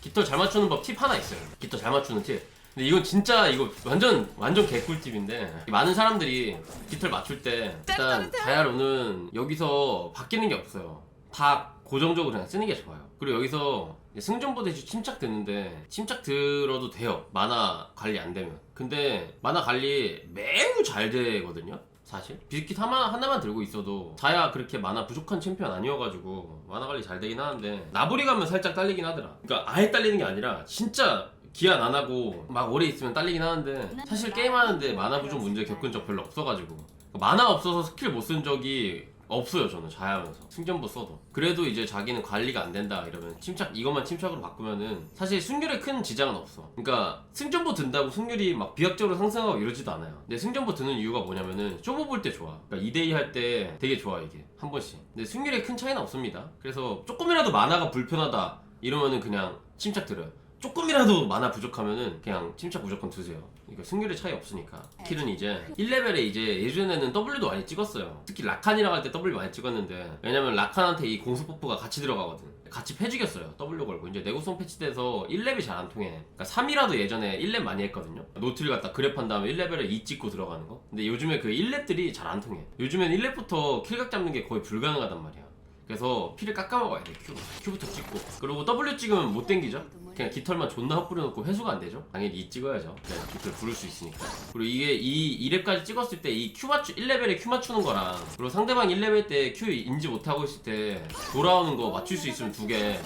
깃털 잘 맞추는 법 팁 하나 있어요. 깃털 잘 맞추는 팁. 근데 이건 진짜 이거 완전 완전 개꿀팁인데 많은 사람들이 깃털 맞출 때 일단 다이아로는 여기서 바뀌는 게 없어요. 다 고정적으로 그냥 쓰는 게 좋아요. 그리고 여기서 승전보대시 침착 드는데 침착 들어도 돼요. 만화 관리 안 되면. 근데 만화 관리 매우 잘 되거든요. 사실? 비스킷 하나, 하나만 들고 있어도 자야 그렇게 만화 부족한 챔피언 아니어가지고 만화 관리 잘 되긴 하는데 나부리 가면 살짝 딸리긴 하더라. 그러니까 아예 딸리는 게 아니라 진짜 기한 안 하고 막 오래 있으면 딸리긴 하는데 사실 게임하는데 만화 부족 문제 겪은 적 별로 없어가지고. 만화 없어서 스킬 못 쓴 적이 없어요 저는 자야하면서. 승전보 써도. 그래도 이제 자기는 관리가 안 된다 이러면 침착 이것만 침착으로 바꾸면은 사실 승률에 큰 지장은 없어. 그러니까 승전보 든다고 승률이 막 비약적으로 상승하고 이러지도 않아요. 근데 승전보 드는 이유가 뭐냐면은 쇼부 볼 때 좋아. 그러니까 2대2 할 때 되게 좋아 이게. 한 번씩. 근데 승률에 큰 차이는 없습니다. 그래서 조금이라도 만화가 불편하다 이러면은 그냥 침착 들어요 조금이라도 만화 부족하면은 그냥 침착 무조건 드세요. 이거 승률의 차이 없으니까. 킬은 이제 1레벨에 이제 예전에는 W도 많이 찍었어요. 특히 라칸이랑 할 때 W 많이 찍었는데 왜냐면 라칸한테 이 공수 버프가 같이 들어가거든. 같이 패죽였어요. W 걸고 이제 내구성 패치돼서 1렙이 잘 안 통해. 그러니까 3이라도 예전에 1렙 많이 했거든요. 노트를 갖다 그랩한 다음에 1레벨에 2 찍고 들어가는 거. 근데 요즘에 그 1렙들이 잘 안 통해. 요즘엔 1렙부터 킬각 잡는 게 거의 불가능하단 말이야. 그래서 피를 깎아 먹어야 돼 Q Q부터 찍고. 그리고 W 찍으면 못 땡기죠? 그냥 깃털만 존나 헛뿌려 놓고 회수가 안 되죠? 당연히 E 찍어야죠. 그냥 깃털 부를 수 있으니까. 그리고 이게 이 2렙까지 찍었을 때 이 Q 맞추 1레벨에 Q 맞추는 거랑 그리고 상대방 1레벨 때 Q 인지 못하고 있을 때 돌아오는 거 맞출 수 있으면 두개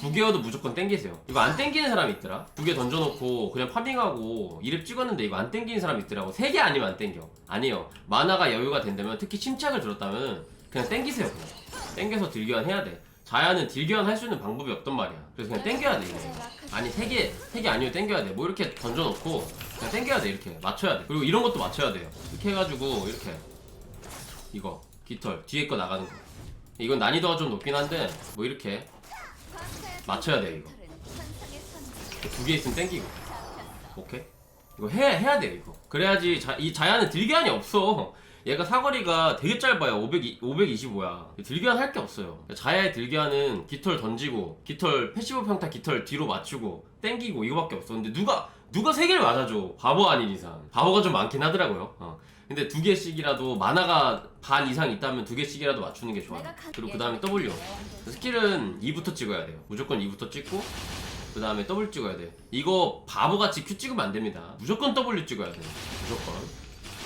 두 개여도 무조건 땡기세요. 이거 안 땡기는 사람이 있더라. 두 개 던져놓고 그냥 파밍하고 2렙 찍었는데 이거 안 땡기는 사람이 있더라고. 세 개 아니면 안 땡겨. 아니요. 만화가 여유가 된다면 특히 침착을 들었다면 그냥 땡기세요 그냥 땡겨서 딜교환 해야 돼. 자야는 딜교환 할 수 있는 방법이 없단 말이야. 그래서 그냥 땡겨야 돼. 이거. 아니 세 개, 세개 아니면 땡겨야 돼. 뭐 이렇게 던져놓고 그냥 땡겨야 돼. 이렇게 맞춰야 돼. 그리고 이런 것도 맞춰야 돼요. 이렇게 해가지고 이렇게 이거 깃털 뒤에 거 나가는 거. 이건 난이도가 좀 높긴 한데 뭐 이렇게 맞춰야 돼 이거. 두 개 있으면 땡기고. 오케이. 이거 해 해야 돼 이거. 그래야지 자, 이 자야는 딜교환이 없어. 얘가 사거리가 되게 짧아요. 500, 525야. 딜교환 할게 없어요. 자야의 딜교환은 깃털 던지고, 깃털 패시브 평타 깃털 뒤로 맞추고, 땡기고 이거밖에 없어. 근데 누가 누가 세 개를 맞아줘? 바보 아닌 이상. 바보가 좀 많긴 하더라고요. 어. 근데 두 개씩이라도 만화가 반 이상 있다면 두 개씩이라도 맞추는 게 좋아요. 그리고 그 다음에 W. 스킬은 2부터 찍어야 돼요. 무조건 2부터 찍고, 그 다음에 W 찍어야 돼. 이거 바보같이 Q 찍으면 안 됩니다. 무조건 W 찍어야 돼요. 무조건.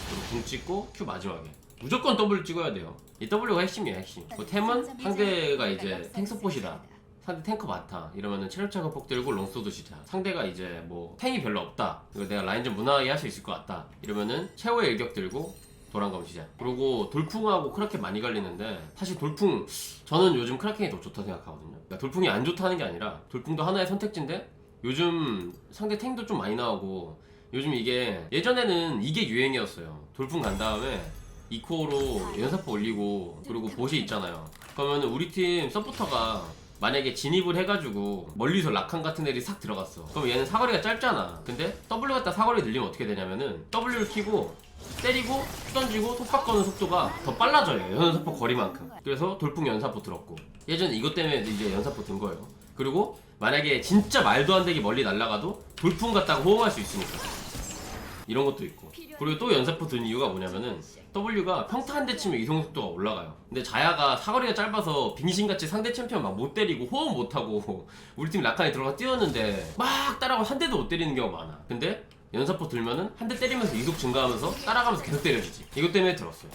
그리고 궁 찍고 Q 마지막에. 무조건 W 찍어야 돼요. 이 W가 핵심이에요, 핵심. 그 템은 상대가 이제 탱서포시다. 상대 탱커 많다. 이러면은 체력차 극폭 들고 롱소드 시작. 상대가 이제 뭐 탱이 별로 없다. 이거 내가 라인전 무난하게 할 수 있을 것 같다. 이러면은 최후의 일격 들고 도란검 시작. 그리고 돌풍하고 크라켄 많이 갈리는데 사실 돌풍 저는 요즘 크라켄이 더 좋다 생각하거든요. 그러니까 돌풍이 안 좋다는 게 아니라 돌풍도 하나의 선택지인데 요즘 상대 탱도 좀 많이 나오고 요즘 이게 예전에는 이게 유행이었어요. 돌풍 간 다음에 이코어로 연사포 올리고 그리고 보시 있잖아요. 그러면 우리 팀 서포터가 만약에 진입을 해가지고 멀리서 라칸 같은 애들이 싹 들어갔어. 그럼 얘는 사거리가 짧잖아. 근데 W 갖다 사거리 늘리면 어떻게 되냐면은 W를 키고 때리고 툭 던지고 속박 거는 속도가 더 빨라져요. 연사포 거리만큼. 그래서 돌풍 연사포 들었고 예전에 이것 때문에 이제 연사포 든 거예요. 그리고 만약에 진짜 말도 안 되게 멀리 날아가도 돌풍 갖다가 호응할 수 있으니까. 이런 것도 있고. 그리고 또 연사포 든 이유가 뭐냐면은 W가 평타 한 대 치면 이동 속도가 올라가요. 근데 자야가 사거리가 짧아서 빙신같이 상대 챔피언 막 못 때리고 호응 못하고 우리 팀 라칸이 들어가 뛰었는데 막 따라가고 한 대도 못 때리는 경우가 많아. 근데 연사포 들면은 한 대 때리면서 이속 증가하면서 따라가면서 계속 때려주지. 이것 때문에 들었어요.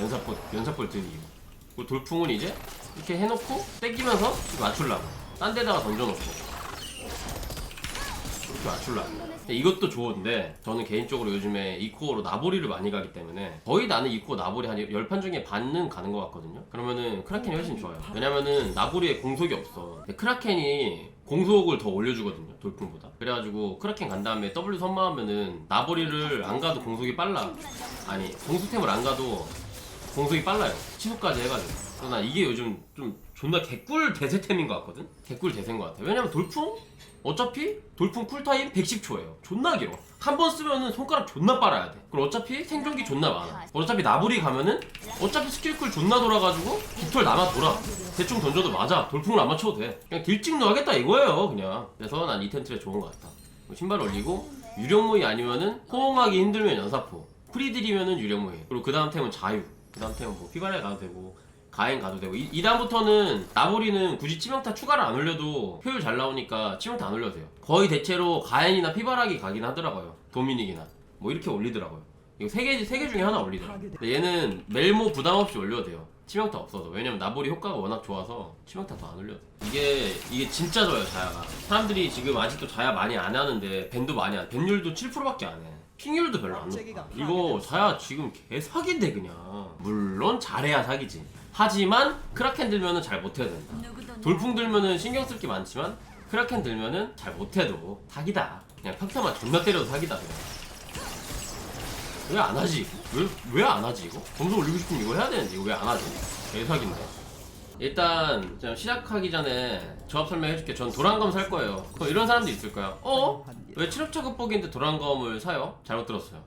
연사포 연사포를 든 이유. 그리고 돌풍은 이제 이렇게 해놓고 땡기면서 맞추려고 딴 데다가 던져놓고. 맞추려고 근데 이것도 좋은데 저는 개인적으로 요즘에 이코어로 나보리를 많이 가기 때문에 거의 나는 이코어 나보리 한 10판 중에 반은 가는 것 같거든요. 그러면은 크라켄이 훨씬 좋아요. 왜냐면은 나보리에 공속이 없어. 근데 크라켄이 공속을 더 올려주거든요 돌풍보다. 그래가지고 크라켄 간 다음에 W 선마하면은 나보리를 안 가도 공속이 빨라. 아니 공수템을 안 가도 공속이 빨라요. 치수까지 해가지고. 난 이게 요즘 좀 존나 개꿀 대세템인 것 같거든 개꿀 대세인 것 같아 왜냐면 돌풍 어차피 돌풍 쿨타임 110초예요. 존나 길어. 한 번 쓰면은 손가락 존나 빨아야 돼. 그리고 어차피 생존기 존나 많아. 어차피 나불이 가면은 어차피 스킬쿨 존나 돌아가지고 깃털 남아 돌아. 대충 던져도 맞아. 돌풍을 안 맞춰도 돼. 그냥 딜찍 넣어야겠다 이거예요, 그냥. 그래서 난 이 텐트레 좋은 것 같다. 신발 올리고 유령무이 아니면은 호응하기 힘들면 연사포. 프리딜이면은 유령무이. 그리고 그 다음 템은 자유. 그 다음 템은 뭐 피바레 가도 되고 가행 가도 되고. 이, 이 다음부터는 나보리는 굳이 치명타 추가를 안 올려도 효율 잘 나오니까 치명타 안 올려도 돼요. 거의 대체로 가행이나 피바락이 가긴 하더라고요. 도미닉이나. 뭐 이렇게 올리더라고요. 이거 세개 세 개 중에 하나 올리더라고요. 근데 얘는 멜모 부담 없이 올려도 돼요. 치명타 없어도. 왜냐면 나보리 효과가 워낙 좋아서 치명타 더 안 올려도 돼 이게 이게 진짜 좋아요 자야가. 사람들이 지금 아직도 자야 많이 안 하는데 밴도 많이 안 밴율도 7%밖에 안해. 핑률도 별로 안 높아. 이거 자야 지금 개 사기인데 그냥. 물론 잘해야 사기지 하지만 크라켄 들면은 잘 못해야 된다 돌풍 들면은 신경 쓸 게 많지만 크라켄 들면은 잘 못해도 사기다 그냥 평타만 존나 때려도 사기다 왜 안 하지? 왜 왜 안 하지 이거? 점수 올리고 싶으면 이거 해야 되는데 이거 왜 안 하지? 개사기인데 일단 좀 시작하기 전에 조합 설명해줄게 전 도란검 살 거예요 그럼 이런 사람도 있을 거야 어? 왜 7업차 극복인데 도란검을 사요? 잘못 들었어요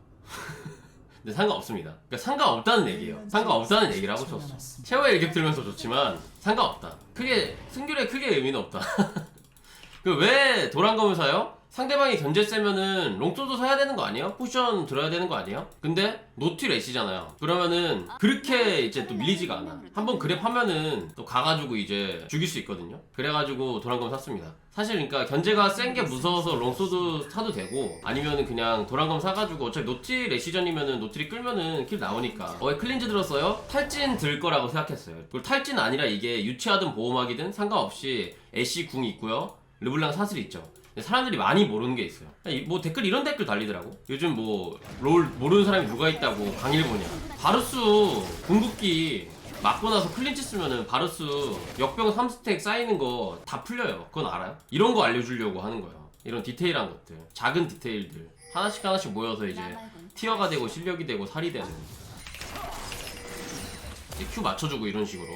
근데 상관없습니다. 그러니까 상관없다는 얘기예요. 상관없다는 얘기를 하고 싶었어. 최후의 일격 들면서 좋지만 상관없다. 크게 승률에 크게 의미는 없다. 그 왜 도란 검을 사요? 상대방이 견제 세면은 롱소도 사야 되는 거 아니에요? 포션 들어야 되는 거 아니에요? 근데 노티 래시잖아요. 그러면은 그렇게 이제 또 밀리지가 않아. 한번 그랩 하면은 또 가가지고 이제 죽일 수 있거든요. 그래가지고 도란검 샀습니다. 사실 그러니까 견제가 센 게 무서워서 롱소드 사도 되고 아니면은 그냥 도란검 사가지고 어차피 노티 래시전이면은 노티리 끌면은 킬 나오니까 어왜 클린즈 들었어요? 탈진 들 거라고 생각했어요. 그리고 탈진 아니라 이게 유치하든 보호막이든 상관없이 애쉬 궁이 있고요. 르블랑 사슬이 있죠. 사람들이 많이 모르는 게 있어요. 이- 뭐 댓글 이런 댓글 달리더라고. 요즘 뭐 롤 모르는 사람이 누가 있다고 강일 보냐. 바루스 궁극기 맞고 나서 클린치 쓰면은 바루스 역병 3스택 쌓이는 거 다 풀려요. 그건 알아요? 이런 거 알려주려고 하는 거예요. 이런 디테일한 것들, 작은 디테일들 하나씩 하나씩 모여서 이제 티어가 되고 실력이 되고 살이 되는. 이제 큐 맞춰주고 이런 식으로.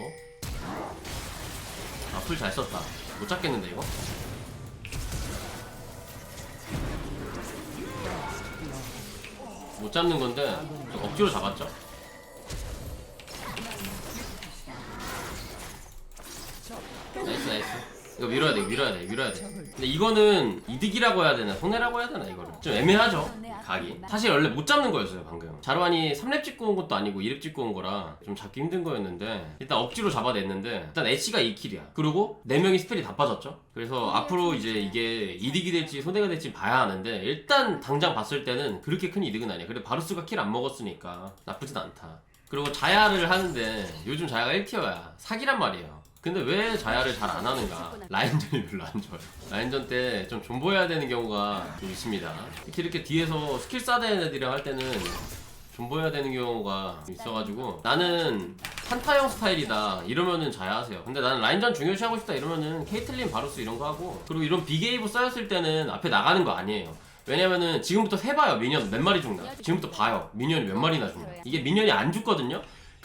아, 풀 잘 썼다. 못 잡겠는데, 이거? 못 잡는 건데, 좀 억지로 잡았죠? 이거 밀어야 돼, 밀어야 돼, 밀어야 돼. 근데 이거는 이득이라고 해야 되나, 손해라고 해야 되나, 이거를. 좀 애매하죠? 각이. 사실 원래 못 잡는 거였어요, 방금. 자루안이 3렙 찍고 온 것도 아니고 2렙 찍고 온 거라 좀 잡기 힘든 거였는데, 일단 억지로 잡아냈는데, 일단 애쉬가 2킬이야. 그리고 4명이 스펠이 다 빠졌죠? 그래서 앞으로 이제 이게 이득이 될지 손해가 될지 봐야 하는데, 일단 당장 봤을 때는 그렇게 큰 이득은 아니야. 그래, 바루스가 킬 안 먹었으니까 나쁘진 않다. 그리고 자야를 하는데, 요즘 자야가 1티어야. 사기란 말이에요. 근데 왜 자야를 잘 안 하는가? 라인전이 별로 안 좋아요. 라인전 때 좀 존버해야 되는 경우가 좀 있습니다. 특히 이렇게 뒤에서 스킬 싸대는 애들이랑 할 때는 존버해야 되는 경우가 좀 있어가지고 나는 한타형 스타일이다 이러면은 자야 하세요. 근데 나는 라인전 중요시 하고 싶다 이러면은 케이틀린 바루스 이런 거 하고 그리고 이런 비게이브 쌓였을 때는 앞에 나가는 거 아니에요. 왜냐면은 지금부터 세봐요 미니언 몇 마리 죽나 지금부터 봐요 미니언이 몇 마리나 죽나 이게 미니언이 안 죽거든요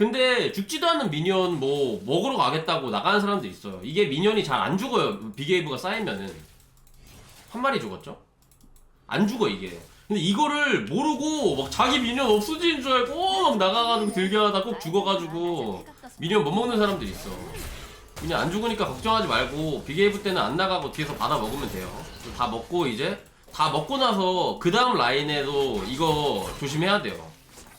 근데 죽지도 않는 미니언 뭐 먹으러 가겠다고 나가는 사람도 있어요. 이게 미니언이 잘 안 죽어요. 비게이브가 쌓이면은 한 마리 죽었죠? 안 죽어 이게. 근데 이거를 모르고 막 자기 미니언 없어지는 줄 알고 막 나가가지고 들겨하다 꼭 죽어가지고 미니언 못 먹는 사람들이 있어. 그냥 안 죽으니까 걱정하지 말고 비게이브 때는 안 나가고 뒤에서 받아 먹으면 돼요. 다 먹고 이제 다 먹고 나서 그 다음 라인에도 이거 조심해야 돼요.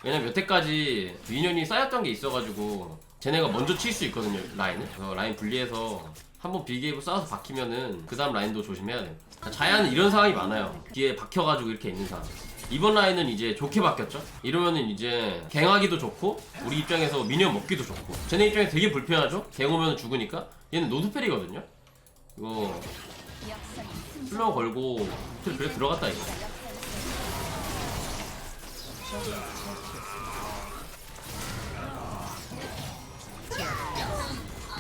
왜냐면 여태까지 미니언이 쌓였던 게 있어가지고 쟤네가 먼저 칠 수 있거든요 라인을. 그래서 라인 분리해서 한번 비게이브 쌓아서 박히면은 그 다음 라인도 조심해야 돼요. 자야는 이런 상황이 많아요. 뒤에 박혀가지고 이렇게 있는 상황. 이번 라인은 이제 좋게 바뀌었죠? 이러면은 이제 갱하기도 좋고 우리 입장에서 미니언 먹기도 좋고. 쟤네 입장에 되게 불편하죠? 갱 오면 죽으니까. 얘는 노드펠이거든요? 이거 슬로우 걸고 들어갔다 이거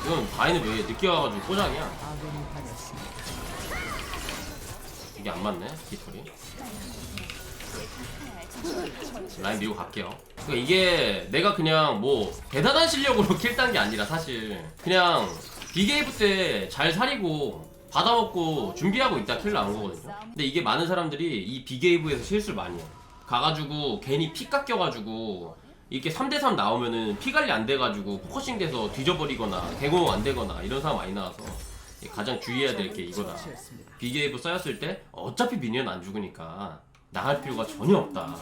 이건 바이는 왜 늦게 와가지고 꼬장이야? 이게 안 맞네, 깃털이. 라인 밀고 갈게요. 그러니까 이게 내가 그냥 뭐 대단한 실력으로 킬 딴 게 아니라 사실 그냥 비게이브 때 잘 사리고 받아먹고 준비하고 있다 킬 나온 거거든요. 근데 이게 많은 사람들이 이 비게이브에서 실수를 많이 해요. 가가지고 괜히 피 깎여가지고 이렇게 3대3 나오면은 피 관리 안 돼가지고 포커싱 돼서 뒤져버리거나 대공 안 되거나 이런 상황 많이 나와서 가장 주의해야 될 게 이거다. 비게이브 쌓였을 때 어차피 미니언 안 죽으니까 나갈 필요가 전혀 없다.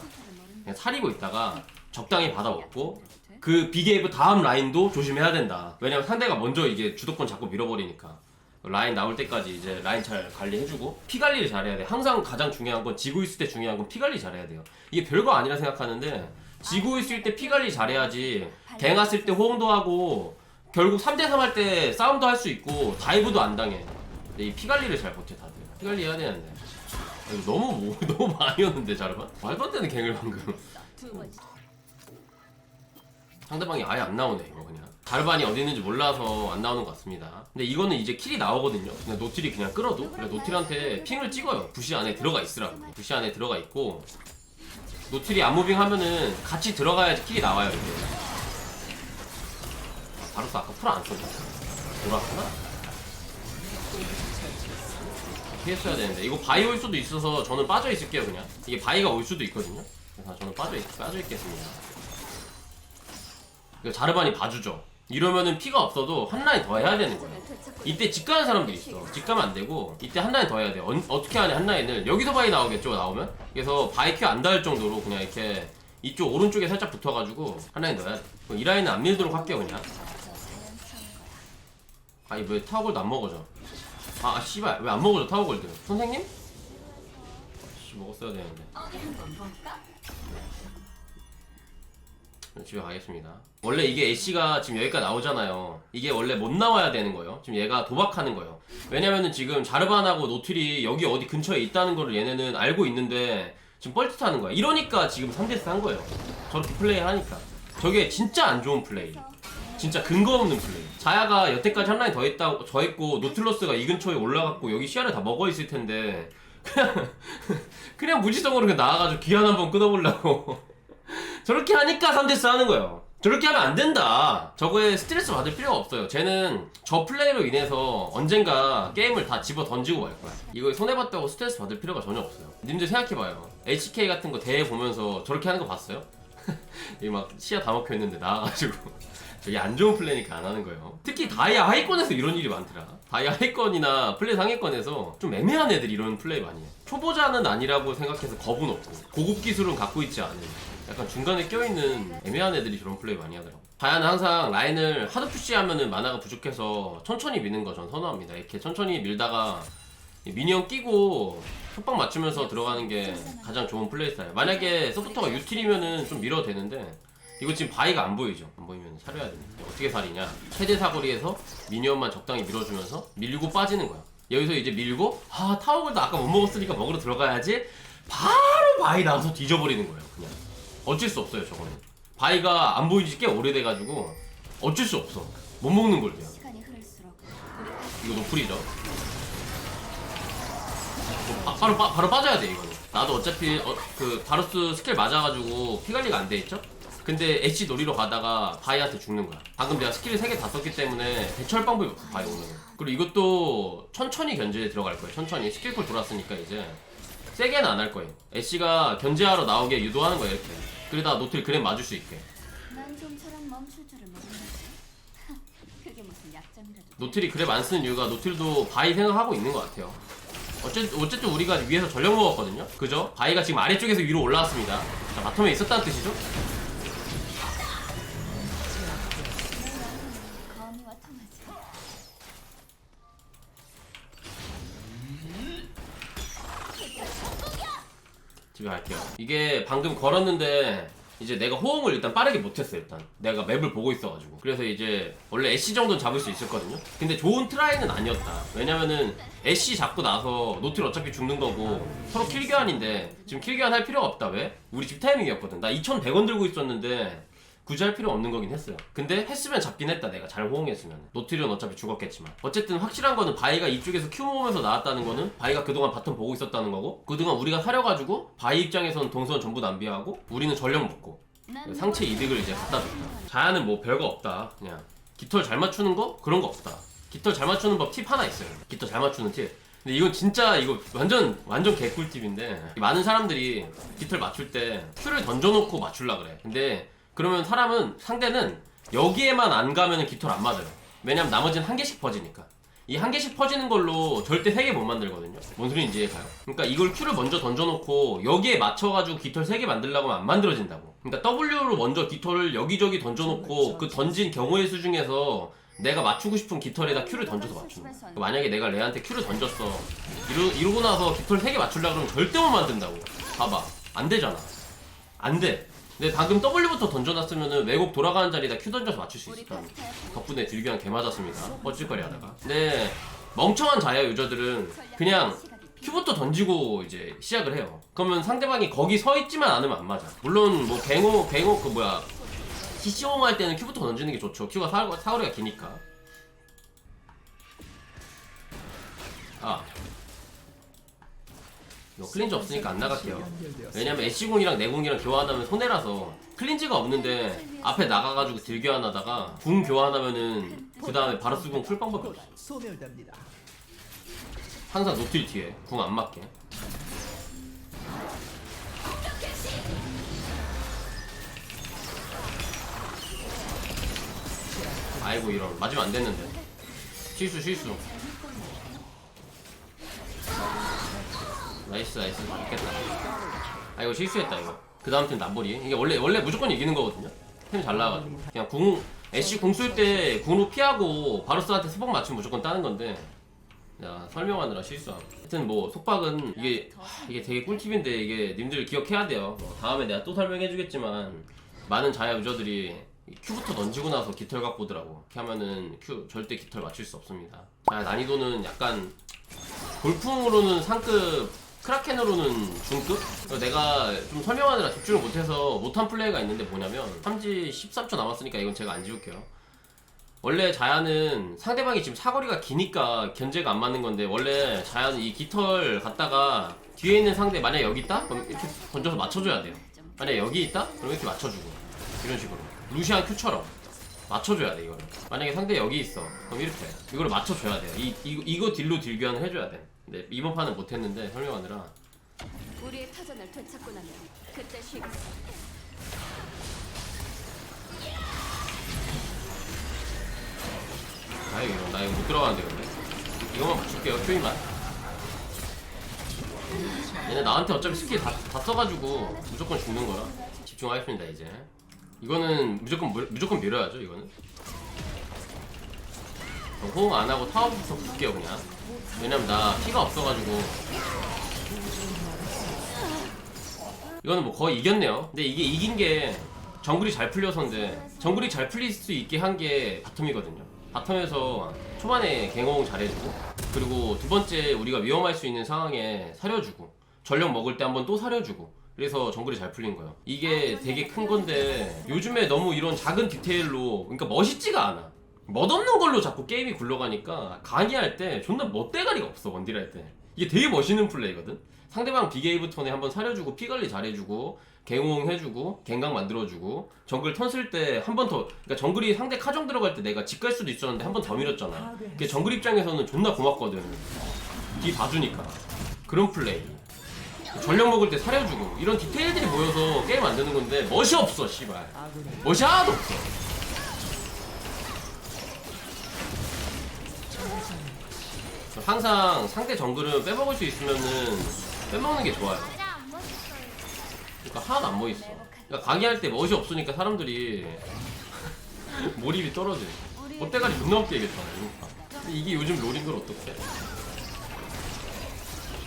그냥 사리고 있다가 적당히 받아먹고 그 비게이브 다음 라인도 조심해야 된다. 왜냐면 상대가 먼저 이게 주도권 잡고 밀어버리니까. 라인 나올 때까지 이제 라인 잘 관리해주고 피 관리를 잘해야 돼. 항상 가장 중요한 건 지고 있을 때 중요한 건 피 관리 잘해야 돼요. 이게 별거 아니라 생각하는데 지고 있을 때 피 관리 잘해야지 갱 왔을 때 호응도 하고 결국 3대3 할 때 싸움도 할 수 있고 다이브도 안 당해. 근데 이 피 관리를 잘 못해 다들. 피 관리 해야 되는데. 너무 뭐, 너무 많이었는데 자르반? 말도 안 되는 갱을 방금. 상대방이 아예 안 나오네 이거 그냥 자르반이 어디 있는지 몰라서 안 나오는 것 같습니다 근데 이거는 이제 킬이 나오거든요 그냥 노틸이 그냥 끌어도 그냥 노틸한테 핑을 찍어요 부시 안에 들어가 있으라고 부시 안에 들어가 있고 노틸이 안무빙 하면은 같이 들어가야지 킬이 나와요 이게 바로스 아까 풀안 썼나? 돌아왔구나? 피했어야 되는데 이거 바이 올 수도 있어서 저는 빠져 있을게요 그냥 이게 바이가 올 수도 있거든요 그래서 저는 빠져, 있, 빠져 있겠습니다 이거 자르반이 봐주죠. 이러면은 피가 없어도 한 라인 더 해야 되는 거야. 이때 집 가는 사람들이 있어. 집 가면 안 되고 이때 한 라인 더 해야 돼. 어, 어떻게 하냐 한 라인을 여기서 바이 나오겠죠 나오면. 그래서 바이 큐안 닿을 정도로 그냥 이렇게 이쪽 오른쪽에 살짝 붙어가지고 한 라인 넣어야 돼. 그럼 이 라인은 안 밀도록 할게요 그냥. 아니 왜 타워골드 안 먹어져? 아, 아 씨발 왜 안 먹어져 타워골드? 선생님? 씨 먹었어야 되는데. 집에 가겠습니다. 원래 이게 애쉬가 지금 여기까지 나오잖아요. 이게 원래 못 나와야 되는 거예요. 지금 얘가 도박하는 거예요. 왜냐면은 지금 자르반하고 노틸이 여기 어디 근처에 있다는 거를 얘네는 알고 있는데 지금 뻘짓하는 거야. 이러니까 지금 3대스 한 거예요. 저렇게 플레이 하니까. 저게 진짜 안 좋은 플레이. 진짜 근거 없는 플레이. 자야가 여태까지 한 라인 더 했다, 더 했고, 노틸러스가 이 근처에 올라갔고, 여기 시야를 다 먹어 있을 텐데, 그냥, 그냥 무지성으로 그냥 나와가지고 귀한 한번 끊어보려고. 저렇게 하니까 3대스 하는 거예요. 저렇게 하면 안 된다. 저거에 스트레스 받을 필요가 없어요. 쟤는 저 플레이로 인해서 언젠가 게임을 다 집어 던지고 말 거야. 이거 손해봤다고 스트레스 받을 필요가 전혀 없어요. 님들 생각해봐요. HK 같은 거 대회 보면서 저렇게 하는 거 봤어요? 이막 시야 다 먹혀 있는데 나와가지고. 저게 안 좋은 플레이니까 안 하는 거예요. 특히 다이아 하위권에서 이런 일이 많더라. 다이아 하위권이나 플레이 상위권에서 좀 애매한 애들이 이런 플레이 많이 해. 초보자는 아니라고 생각해서 겁은 없고 고급 기술은 갖고 있지 않은 약간 중간에 껴있는 애매한 애들이 저런 플레이 많이 하더라고. 다이아는 항상 라인을 하드 푸시하면은 마나가 부족해서 천천히 미는 거 전 선호합니다. 이렇게 천천히 밀다가 미니언 끼고 협박 맞추면서 들어가는 게 가장 좋은 플레이 스타일. 만약에 서포터가 유틸이면은 좀 밀어도 되는데 이거 지금 바위가 안 보이죠? 안 보이면 사려야 됩니다. 어떻게 살이냐? 최대 사거리에서 미니언만 적당히 밀어주면서 밀고 빠지는 거야. 여기서 이제 밀고 아 타워골도 아까 못 먹었으니까 먹으러 들어가야지. 바로 바위 나와서 뒤져버리는 거예요. 그냥 어쩔 수 없어요. 저거는 바위가 안 보이지 꽤 오래돼가지고 어쩔 수 없어. 못 먹는 걸. 시간이 흐를수록 이거 노플이죠. 뭐 바, 바로 빠, 바로 빠져야 돼 이거는. 나도 어차피 어, 그 바루스 스킬 맞아가지고 피 관리가 안 돼 있죠. 근데 애쉬 놀이로 가다가 바이한테 죽는 거야. 방금 내가 스킬을 3개 다 썼기 때문에 대처할 방법이 없어 바이 오늘은. 그리고 이것도 천천히 견제에 들어갈 거예요. 천천히 스킬풀 돌았으니까 이제 세게는 안 할 거예요. 애쉬가 견제하러 나오게 유도하는 거예요 이렇게. 그러다 노틸 그램 맞을 수 있게. 난 좀처럼 멈출 줄을 그게 무슨 약점이라도 노틸이 그랩 안 쓰는 이유가 노틸도 바이 생각하고 있는 것 같아요. 어쨌든, 어쨌든 우리가 위에서 전력 먹었거든요? 그죠? 바이가 지금 아래쪽에서 위로 올라왔습니다. 자, 바텀에 있었다는 뜻이죠? 갈게요. 이게 방금 걸었는데, 이제 내가 호응을 일단 빠르게 못했어, 일단. 내가 맵을 보고 있어가지고. 그래서 이제, 원래 애쉬 정도는 잡을 수 있었거든요? 근데 좋은 트라이는 아니었다. 왜냐면은, 애쉬 잡고 나서 노틸 어차피 죽는 거고, 서로 킬교환인데, 지금 킬교환 할 필요가 없다, 왜? 우리 집 타이밍이었거든. 나 2,100원 들고 있었는데, 굳이 할 필요 없는 거긴 했어요. 근데 했으면 잡긴 했다 내가 잘 호응했으면. 노틸은 어차피 죽었겠지만. 어쨌든 확실한 거는 바이가 이쪽에서 큐 모으면서 나왔다는 거는 바이가 그동안 바텀 보고 있었다는 거고 그동안 우리가 사려가지고 바이 입장에서는 동선 전부 낭비하고 우리는 전력 먹고 난 상체 이득을 이제 갖다 줬다. 자야는 뭐 별거 없다. 그냥 깃털 잘 맞추는 거 그런 거 없다. 깃털 잘 맞추는 법 팁 하나 있어요. 깃털 잘 맞추는 팁. 근데 이건 진짜 이거 완전 완전 개꿀팁인데 많은 사람들이 깃털 맞출 때 큐를 던져놓고 맞출라 그래. 근데 그러면 사람은 상대는 여기에만 안 가면은 깃털 안 맞아요. 왜냐면 나머지는 한 개씩 퍼지니까. 이 한 개씩 퍼지는 걸로 절대 세 개 못 만들거든요. 뭔 소리인지 이해가요? 그러니까 이걸 큐를 먼저 던져놓고 여기에 맞춰가지고 깃털 세 개 만들려고 하면 안 만들어진다고. 그러니까 W로 먼저 깃털을 여기저기 던져놓고 그 던진 경우의 수 중에서 내가 맞추고 싶은 깃털에다 큐를 던져서 맞추는 거야. 그러니까 만약에 내가 레한테 큐를 던졌어. 이러, 이러고 나서 깃털 세 개 맞추려고 그러면 절대 못 만든다고. 봐봐. 안 되잖아. 안 돼. 근데 방금 W부터 던져놨으면은 왜곡 돌아가는 자리에다 큐 던져서 맞출 수. 파스타야. 덕분에 딜교환 개 맞았습니다. 뻐질거리 하다가. 근데 멍청한 자야 유저들은 그냥 큐부터 던지고 이제 시작을 해요. 그러면 상대방이 거기 서 있지만 않으면 안 맞아. 물론 뭐 갱호 갱호 그 뭐야 CC홈 할 때는 큐부터 던지는 게 좋죠. 사, 사거리가 기니까. 아. 이거 클린즈 없으니까 안 나갈게요. 왜냐면 애쉬궁이랑 내궁이랑 교환하면 손해라서 클린즈가 없는데 앞에 나가가지고 딜 교환하다가 궁 교환하면은 그 다음에 바로스궁 풀 방법이 없어. 항상 노틸 뒤에 궁 안 맞게. 아이고 이런 맞으면 안 됐는데 실수 실수 나이스 나이스. 맞겠다. 아 이거 실수했다 이거. 그 다음 팀 남보리. 이게 원래 원래 무조건 이기는 거거든요? 템잘 나와가지고. 그냥 궁 애쉬 궁쏠때 궁으로 피하고 바로스한테 수박 맞추면 무조건 따는 건데. 야 설명하느라 실수함 하여튼 뭐 속박은 이게 하, 이게 되게 꿀팁인데 이게 님들 기억해야 돼요. 뭐 다음에 내가 또 설명해 주겠지만 많은 자야 유저들이 이 큐부터 던지고 나서 깃털 갖고 오더라고. 이렇게 하면은 큐 절대 깃털 맞출 수 없습니다. 자 난이도는 약간 골풍으로는 상급 크라켄으로는 중급? 그래서 내가 좀 설명하느라 집중을 못해서 못한 플레이가 있는데 뭐냐면 3지 13초 남았으니까 이건 제가 안 지울게요. 원래 자야는 상대방이 지금 사거리가 기니까 견제가 안 맞는 건데 원래 자야는 이 깃털 갖다가 뒤에 있는 상대 만약 여기 있다? 그럼 이렇게 던져서 맞춰줘야 돼요. 만약 여기 있다? 그럼 이렇게 맞춰주고. 이런 식으로. 루시안 큐처럼. 맞춰줘야 돼 이거를. 만약에 상대 여기 있어. 그럼 이렇게. 이거를 맞춰줘야 돼요. 이, 이거, 이거 딜로 딜 교환을 해줘야 돼 근데 이번 판은 못했는데 설명하느라. 우리의 터전을 되찾고 나면 그때. 아 이거 나 이거 못 들어가는데 근데. 이거만 맞출게요 큐이만. 얘네 나한테 어차피 스킬 다, 다 써가지고 무조건 죽는 거라. 집중하겠습니다 이제. 이거는 무조건 물- 무조건 밀어야죠 이거는. 어, 호응 안 하고 타워부터 붙게요 그냥. 왜냐면 나 피가 없어가지고. 이거는 뭐 거의 이겼네요. 근데 이게 이긴 게 정글이 잘 풀려서인데 정글이 잘 풀릴 수 있게 한 게 바텀이거든요. 바텀에서 초반에 갱호응 잘해주고 그리고 두 번째 우리가 위험할 수 있는 상황에 사려주고 전력 먹을 때 한 번 또 사려주고 그래서 정글이 잘 풀린 거예요. 이게 되게 큰 건데 요즘에 너무 이런 작은 디테일로 그러니까 멋있지가 않아 멋없는 걸로 자꾸 게임이 굴러가니까 강의할 때 존나 멋대가리가 없어 원딜 할 때. 이게 되게 멋있는 플레이거든? 상대방 비게이브 턴에 한번 사려주고 피 관리 잘해주고 갱호응 해주고 갱각 만들어주고 정글 턴 쓸 때 한 번 더 그러니까 정글이 상대 카정 들어갈 때 내가 집 갈 수도 있었는데 한 번 더 밀었잖아. 그게 정글 입장에서는 존나 고맙거든. 뒤 봐주니까. 그런 플레이. 전력 먹을 때 사려주고. 이런 디테일들이 보여서 게임 안 되는 건데 멋이 없어 씨발. 아군이 멋이 하나도 없어 항상 상대 정글은 빼먹을 수 있으면은 빼먹는 게 좋아요. 그러니까 하나도 안 멋있어. 그러니까 강의할 때 멋이 없으니까 사람들이 몰입이 떨어져 어때가리 존나 없게 얘기했잖아 그러니까. 이게 요즘 롤인 걸 어떡해?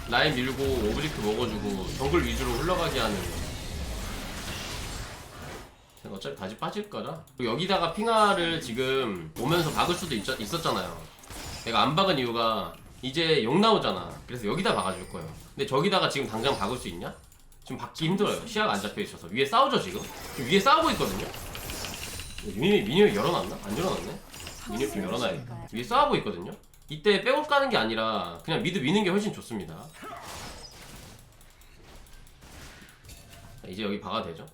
라인 밀고 오브젝트 먹어주고 정글 위주로 흘러가게 하는. 제가 어차피 다시 빠질 거라 여기다가 핑하를 지금 오면서 박을 수도 있, 있었잖아요. 내가 안 박은 이유가 이제 욕 나오잖아. 그래서 여기다 박아줄 거예요. 근데 저기다가 지금 당장 박을 수 있냐? 지금 박기 힘들어요. 시야가 안 잡혀 있어서. 위에 싸우죠 지금? 지금 위에 싸우고 있거든요? 미니 미니맵 열어놨나? 안 열어놨네? 미니맵 좀 열어놔야겠다. 위에 싸우고 있거든요? 이때 백업 가는 게 아니라 그냥 미드 미는 게 훨씬 좋습니다. 자, 이제 여기 박아도 되죠?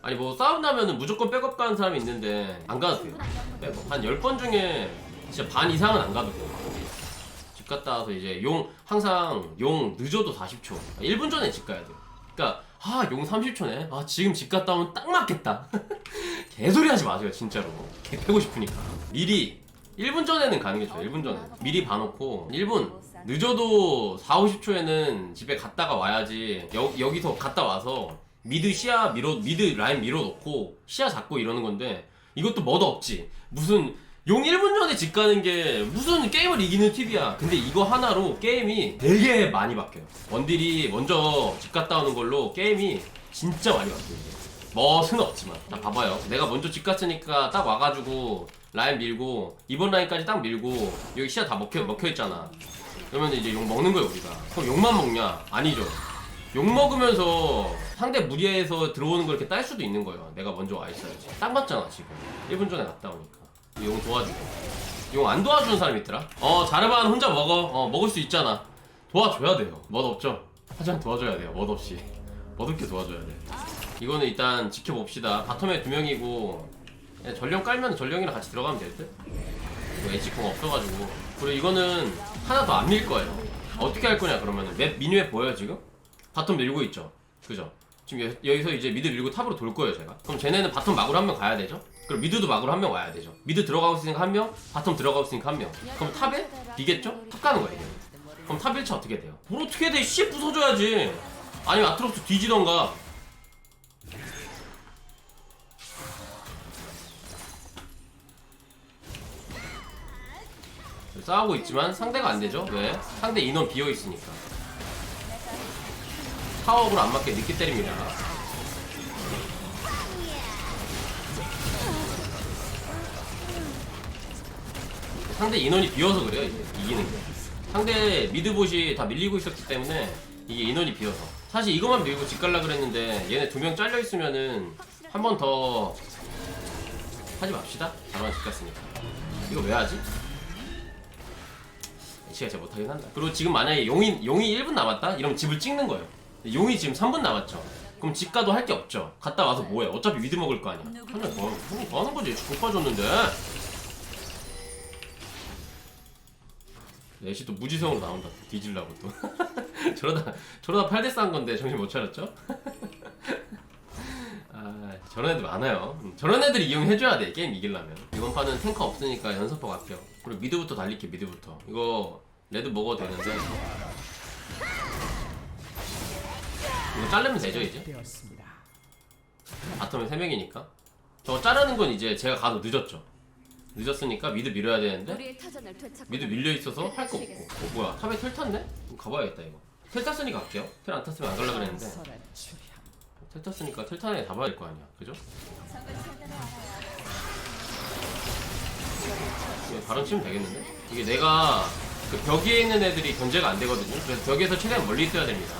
아니 뭐 싸운다면은 무조건 백업 가는 사람이 있는데 안 가도 돼요. 백업 한 10번 중에 진짜 반 이상은 안 가도 돼요. 집 갔다 와서 이제 용 항상 용 늦어도 40초. 1분 전에 집 가야 돼요. 그러니까 아 용 30초네. 아 지금 집 갔다 오면 딱 맞겠다. 개소리 하지 마세요 진짜로. 개 패고 싶으니까. 미리 1분 전에는 가는 게 좋아요. 1분 전에. 미리 봐놓고 1분 늦어도 4, 50초에는 집에 갔다가 와야지. 여, 여기서 갔다 와서 미드 시야 밀어 미드 라인 밀어놓고 시야 잡고 이러는 건데 이것도 멋 없지. 무슨 용 1분 전에 집 가는 게 무슨 게임을 이기는 팁이야. 근데 이거 하나로 게임이 되게 많이 바뀌어요. 원딜이 먼저 집 갔다 오는 걸로 게임이 진짜 많이 바뀌어요. 멋은 없지만. 자 봐봐요. 내가 먼저 집 갔으니까 딱 와가지고 라인 밀고 이번 라인까지 딱 밀고 여기 시야 다 먹혀, 먹혀있잖아. 그러면 이제 욕 먹는 거예요 우리가. 그럼 욕만 먹냐? 아니죠. 욕 먹으면서 상대 무리해서 들어오는 걸 이렇게 딸 수도 있는 거예요. 내가 먼저 와 있어야지. 딱 맞잖아 지금. 1분 전에 갔다 오니까 용 도와주고 용 안 도와주는 사람 있더라. 어 자르반 혼자 먹어. 어 먹을 수 있잖아. 도와줘야 돼요. 멋 없죠? 하지만 도와줘야 돼요. 멋 없이. 멋 없게 도와줘야 돼. 이거는 일단 지켜봅시다. 바텀에 두 명이고 전령 깔면 전령이랑 같이 들어가면 될듯? 이거 엣지공 없어가지고. 그리고 이거는 하나 더 안 밀 거예요. 어떻게 할 거냐 그러면은. 맵 미니맵 보여요 지금? 바텀 밀고 있죠? 그죠? 지금 여, 여기서 이제 미드 밀고 탑으로 돌 거예요 제가. 그럼 쟤네는 바텀 막으로 한 명 가야 되죠? 그럼 미드도 막으로 한 명 와야 되죠 미드 들어가고 있으니까 한 명 바텀 들어가고 있으니까 한 명 그럼 탑에 비겠죠? 탑 가는 거예요 이게 그럼 탑 1차 어떻게 돼요? 뭘 어떻게 돼? 씨 부숴줘야지 아니면 아트록스 뒤지던가 싸우고 있지만 상대가 안 되죠? 왜? 상대 인원 비어 있으니까. 타워업을 안 맞게 늦게 때립니다. 상대 인원이 비어서 그래요. 이기는 게. 상대 미드봇이 다 밀리고 있었기 때문에 이게 인원이 비어서. 사실 이것만 밀고 집 갈라 그랬는데 얘네 두 명 잘려 있으면은 한 번 더 하지 맙시다. 자만 집 갔으니까. 이거 왜 하지? 시가 잘 못하긴 한다. 그리고 지금 만약에 용이 용이 1분 남았다? 이러면 집을 찍는 거예요. 용이 지금 3분 남았죠. 그럼 집 가도 할 게 없죠. 갔다 와서 뭐해? 어차피 미드 먹을 거 아니야. 한명 더, 형이 더 하는 거지. 죽 빠졌는데. 내시 또 무지성으로 나온다. 뒤질라고 또. 저러다 저러다 8대 싼 건데 정신 못 차렸죠? 아, 저런 애들 많아요. 음, 저런 애들 이용해줘야 돼, 게임 이기려면. 이번 판은 탱커 없으니까 연습법 갈게요. 그리고 미드부터 달릴게, 미드부터. 이거, 레드 먹어도 되는데. 이거 자르면 되죠, 이제? 바텀에 3명이니까. 저거 자르는 건 이제 제가 가도 늦었죠. 늦었으니까 미드 밀어야 되는데. 우리의 터전을 되찾고 미드 밀려 있어서 할 거 없고. 어, 뭐야, 탑에 텔 탔네? 그럼 가봐야겠다, 이거. 텔 탔으니까 갈게요. 텔 안 탔으면 안 갈라 그랬는데. 텔 탔으니까 텔 타는 애 잡아야 될 거 아니야. 그죠? 적을 제대로 알아야 이거 바로 치면 되겠는데? 이게 내가 그 벽에 있는 애들이 견제가 안 되거든요. 그래서 벽에서 최대한 멀리 있어야 됩니다.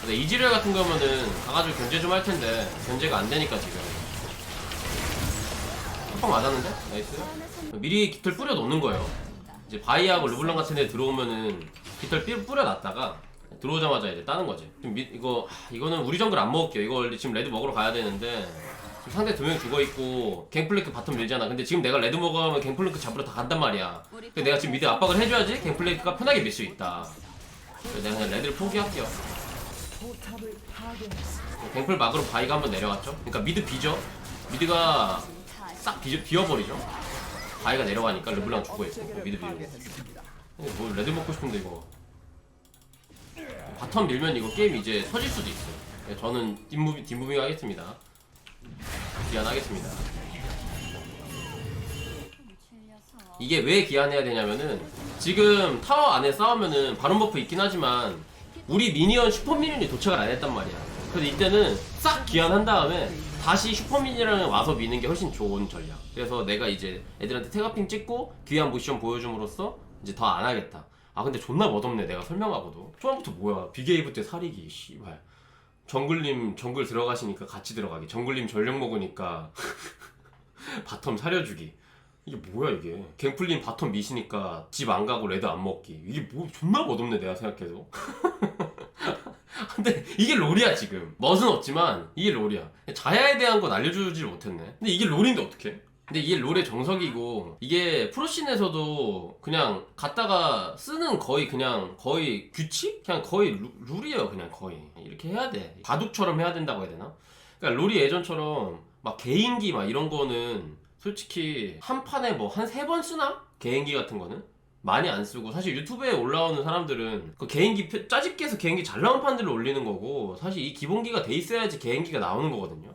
근데 이지리얼 같은 거면은 가가지고 견제 좀 할 텐데 견제가 안 되니까 지금. 한방 맞았는데? 나이스. 미리 깃털 뿌려 놓는 거예요. 이제 바이하고 르블랑 같은 애 들어오면은 깃털 뿌- 뿌려 놨다가 들어오자마자 이제 따는 거지. 지금 미, 이거 하, 이거는 우리 정글 안 먹을게요. 이거 지금 레드 먹으러 가야 되는데 지금 상대 두 명 죽어 있고 갱플랭크 바텀 밀잖아. 근데 지금 내가 레드 먹으면 갱플랭크 잡으러 다 간단 말이야. 근데 내가 지금 미드 압박을 해줘야지 갱플랭크가 편하게 밀 수 있다. 그래서 내가 그냥 레드를 포기할게요. 갱플 막으로 바이가 한번 내려갔죠. 그러니까 미드 비죠. 미드가 싹 비, 비어버리죠. 바이가 내려가니까 르블랑 죽고 있고 미드 비고. 파괴했습니다. 어, 뭐 레드 먹고 싶은데 이거 바텀 밀면 이거 게임 이제 터질 수도 있어. 요 저는 뒷무빙 뒷무빙 하겠습니다. 기한하겠습니다. 이게 왜 기한해야 되냐면은 지금 타워 안에 싸우면은 바론 버프 있긴 하지만 우리 미니언 슈퍼 미니언이 도착을 안 했단 말이야. 그래서 이때는 싹 기한한 다음에 다시 슈퍼 미니언을 와서 미는 게 훨씬 좋은 전략. 그래서 내가 이제 애들한테 태가핑 찍고 귀한 모션 보여줌으로써 이제 더 안 하겠다. 아 근데 존나 멋없네 내가 설명하고도. 초반부터 뭐야 비게이브 때 사리기 씨발. 정글님 정글 들어가시니까 같이 들어가기. 정글님 전력 먹으니까 바텀 사려주기. 이게 뭐야 이게? 갱플린 바텀 미시니까 집 안 가고 레드 안 먹기. 이게 뭐 존나 멋없네 내가 생각해도. 근데 이게 롤이야 지금. 멋은 없지만 이게 롤이야. 자야에 대한 건 알려주질 못했네. 근데 이게 롤인데 어떡해? 근데 이게 롤의 정석이고 이게 프로씬에서도 그냥 갖다가 쓰는 거의 그냥 거의 규칙? 그냥 거의 루- 룰이에요 그냥 거의. 이렇게 해야 돼. 바둑처럼 해야 된다고 해야 되나? 그러니까 롤이 예전처럼 막 개인기 막 이런 거는 솔직히 한 판에 뭐 한 세 번 쓰나? 개인기 같은 거는? 많이 안 쓰고 사실 유튜브에 올라오는 사람들은 그 개인기 표- 짜집기 해서 개인기 잘 나온 판들을 올리는 거고 사실 이 기본기가 돼 있어야지 개인기가 나오는 거거든요